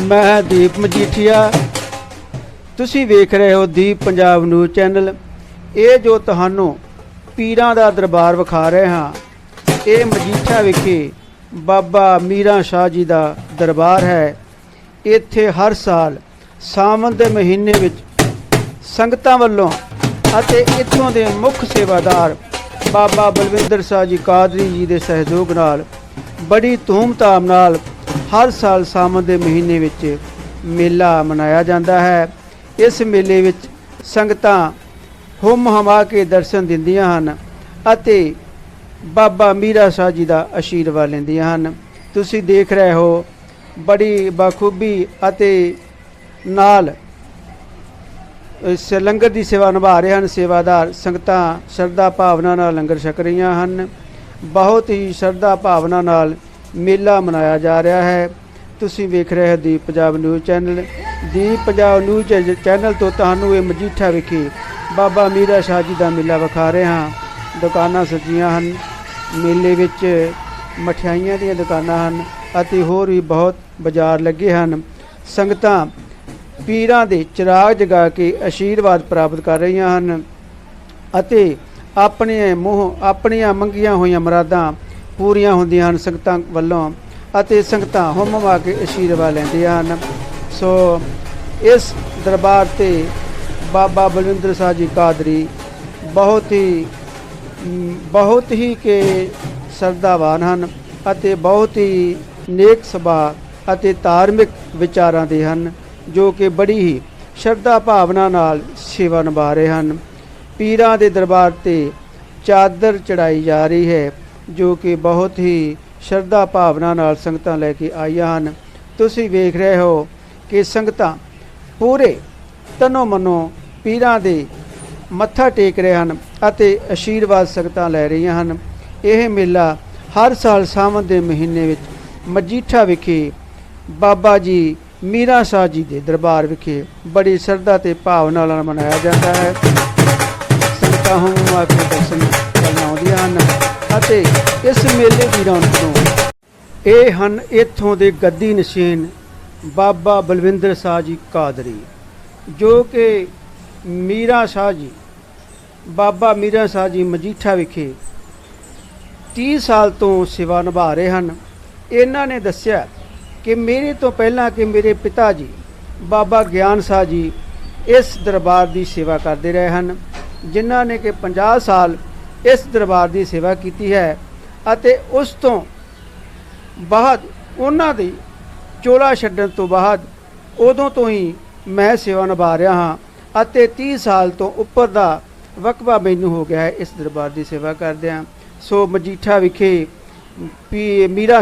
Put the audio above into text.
ਮੈਂ ਦੀਪ ਮਜੀਠੀਆ। ਤੁਸੀਂ ਵੇਖ ਰਹੇ ਹੋ ਦੀਪ ਪੰਜਾਬ ਨਿਊਜ਼ ਚੈਨਲ। ਇਹ ਜੋ ਤੁਹਾਨੂੰ ਪੀਰਾਂ ਦਾ ਦਰਬਾਰ ਵਿਖਾ ਰਹੇ ਹਾਂ, ਇਹ ਮਜੀਠਾ ਵਿਖੇ ਬਾਬਾ ਮੀਰਾ ਸ਼ਾਹ ਜੀ ਦਾ ਦਰਬਾਰ ਹੈ। ਇੱਥੇ ਹਰ ਸਾਲ ਸਾਵਣ ਦੇ ਮਹੀਨੇ ਵਿੱਚ ਸੰਗਤਾਂ ਵੱਲੋਂ ਅਤੇ ਇੱਥੋਂ ਦੇ ਮੁੱਖ ਸੇਵਾਦਾਰ ਬਾਬਾ ਬਲਵਿੰਦਰ ਸ਼ਾਹ ਜੀ ਕਾਦਰੀ ਜੀ ਦੇ ਸਹਿਯੋਗ ਨਾਲ ਬੜੀ ਧੂਮਧਾਮ ਨਾਲ ਹਰ ਸਾਲ ਸਾਵਣ ਦੇ ਮਹੀਨੇ ਵਿੱਚ ਮੇਲਾ ਮਨਾਇਆ ਜਾਂਦਾ ਹੈ। ਇਸ ਮੇਲੇ ਵਿੱਚ ਸੰਗਤਾਂ ਹੁਮ ਹਮਾ ਕੇ ਦਰਸ਼ਨ ਦਿੰਦੀਆਂ ਹਨ ਅਤੇ ਬਾਬਾ ਮੀਰਾ ਸ਼ਾਹ ਜੀ ਦਾ ਆਸ਼ੀਰਵਾਦ ਲੈਂਦੀਆਂ ਹਨ। ਤੁਸੀਂ ਦੇਖ ਰਹੇ ਹੋ ਬੜੀ ਬਖੂਬੀ ਅਤੇ ਨਾਲ ਇਸ ਲੰਗਰ ਦੀ ਸੇਵਾ ਨਿਭਾ ਰਹੇ ਹਨ। ਸੇਵਾਦਾਰ ਸੰਗਤਾਂ ਸ਼ਰਧਾ ਭਾਵਨਾ ਨਾਲ ਲੰਗਰ ਛਕ ਰਹੀਆਂ ਹਨ। ਬਹੁਤ ਹੀ ਸ਼ਰਧਾ ਭਾਵਨਾ ਨਾਲ ਮੇਲਾ ਮਨਾਇਆ ਜਾ ਰਿਹਾ ਹੈ। ਤੁਸੀਂ ਵੇਖ ਰਹੇ ਹੋ the Punjab news channel. The Punjab news ਚੈ- channel ਤੋਂ ਤੁਹਾਨੂੰ ਇਹ ਮਜੀਠਾ ਵਿਖੇ ਬਾਬਾ ਮੀਰਾ ਸ਼ਾਹ ਜੀ ਦਾ ਮੇਲਾ ਵਿਖਾ ਰਹੇ ਹਾਂ। ਦੁਕਾਨਾਂ ਸਜੀਆਂ ਹਨ। ਮੇਲੇ ਵਿੱਚ ਮਠਿਆਈਆਂ ਦੀਆਂ ਦੁਕਾਨਾਂ ਹਨ ਅਤੇ ਹੋਰ ਵੀ ਬਹੁਤ ਬਾਜ਼ਾਰ ਲੱਗੇ ਹਨ। ਸੰਗਤਾਂ ਪੀਰਾਂ ਦੇ ਚਿਰਾਗ ਜਗਾ ਕੇ ਆਸ਼ੀਰਵਾਦ ਪ੍ਰਾਪਤ ਕਰ ਰਹੀਆਂ ਹਨ ਅਤੇ ਆਪਣੇ ਮੂੰਹ ਆਪਣੀਆਂ ਮੰਗੀਆਂ ਹੋਈਆਂ ਮੁਰਾਦਾਂ ਪੂਰੀਆਂ ਹੁੰਦੀਆਂ ਹਨ ਸੰਗਤਾਂ ਵੱਲੋਂ ਅਤੇ ਸੰਗਤਾਂ ਹੁਮ ਮਾ ਕੇ ਆਸ਼ੀਰਵਾਦ ਲੈਂਦੀਆਂ ਹਨ। ਸੋ ਇਸ ਦਰਬਾਰ ਤੇ ਬਾਬਾ ਬਲਵਿੰਦਰ ਸਾਹਿਬ ਜੀ ਕਾਦਰੀ ਬਹੁਤ ਹੀ ਬਹੁਤ ਹੀ ਕੇ ਸਰਦਾਵਾਨ ਹਨ ਅਤੇ ਬਹੁਤ ਹੀ ਨੇਕ ਸੁਭਾਅ ਅਤੇ ਧਾਰਮਿਕ ਵਿਚਾਰਾਂ ਦੇ ਹਨ, ਜੋ ਕਿ ਬੜੀ ਹੀ ਸ਼ਰਧਾ ਭਾਵਨਾ ਨਾਲ ਸੇਵਾ ਨਿਭਾ ਰਹੇ ਹਨ। ਪੀਰਾਂ ਦੇ ਦਰਬਾਰ ਤੇ ਚਾਦਰ ਚੜਾਈ ਜਾ ਰਹੀ ਹੈ। ਜੋ ਕਿ ਬਹੁਤ ਹੀ ਸ਼ਰਧਾ ਭਾਵਨਾ ਨਾਲ ਸੰਗਤਾਂ ਲੈ ਕੇ ਆਈਆਂ ਹਨ। ਤੁਸੀਂ ਵੇਖ ਰਹੇ ਹੋ ਕਿ ਸੰਗਤਾਂ ਪੂਰੇ ਤਨੋ ਮਨੋ ਪੀਰਾਂ ਦੇ ਮੱਥਾ ਟੇਕ ਰਹੇ ਹਨ ਅਤੇ ਆਸ਼ੀਰਵਾਦ ਸੰਗਤਾਂ ਲੈ ਰਹੀਆਂ ਹਨ। ਇਹ ਮੇਲਾ ਹਰ ਸਾਲ ਸਾਵਣ ਦੇ ਮਹੀਨੇ ਵਿੱਚ ਮਜੀਠਾ ਵਿਖੇ ਬਾਬਾ ਜੀ ਮੀਰਾ ਸ਼ਾਹ ਜੀ ਦੇ ਦਰਬਾਰ ਵਿਖੇ ਬੜੀ ਸ਼ਰਧਾ ਤੇ ਭਾਵਨਾ ਨਾਲ ਮਨਾਇਆ ਜਾਂਦਾ ਹੈ। ਸੰਗਤਾਂ ਹਮ ਕੇ ਦਰਸ਼ਨ ਕਰਨ ਆਉਂਦੀਆਂ ਹਨ। ਅਤੇ ਇਸ ਮੇਲੇ ਦੀ ਰੌਣਕ ਨੂੰ। ਇਹ ਹਨ ਇੱਥੋਂ ਦੇ ਗੱਦੀ ਨਸ਼ੀਨ ਬਾਬਾ ਬਲਵਿੰਦਰ ਸ਼ਾਹ ਜੀ ਕਾਦਰੀ, ਜੋ ਕਿ ਮੀਰਾ ਸ਼ਾਹ ਜੀ, ਬਾਬਾ ਮੀਰਾ ਸ਼ਾਹ ਜੀ ਮਜੀਠਾ ਵਿਖੇ 30 ਸਾਲ ਤੋਂ ਸੇਵਾ ਨਿਭਾ ਰਹੇ ਹਨ। ਇਹਨਾਂ ਨੇ ਦੱਸਿਆ ਕਿ ਮੇਰੇ ਤੋਂ ਪਹਿਲਾਂ ਕਿ ਮੇਰੇ ਪਿਤਾ ਜੀ, ਬਾਬਾ ਗਿਆਨ ਸ਼ਾਹ ਜੀ ਇਸ ਦਰਬਾਰ ਦੀ ਸੇਵਾ ਕਰਦੇ ਰਹੇ ਹਨ, ਜਿਨ੍ਹਾਂ ਨੇ ਕਿ 50 ਸਾਲ ਇਸ ਦਰਬਾਰ ਦੀ ਸੇਵਾ ਕੀਤੀ ਹੈ ਅਤੇ ਉਸ ਤੋਂ ਬਾਅਦ ਉਹਨਾਂ ਦੀ ਚੋਲਾ ਛੱਡਣ ਤੋਂ ਬਾਅਦ ਉਦੋਂ ਤੋਂ ਹੀ ਮੈਂ ਸੇਵਾ ਨਿਭਾ ਰਿਹਾ ਹਾਂ ਅਤੇ 30 ਸਾਲ ਤੋਂ ਉੱਪਰ ਦਾ ਵਕਬਾ ਮੈਨੂੰ ਹੋ ਗਿਆ ਹੈ ਇਸ ਦਰਬਾਰ ਦੀ ਸੇਵਾ ਕਰਦਿਆਂ। ਸੋ ਮਜੀਠਾ ਵਿਖੇ ਪੀ ਮੀਰਾ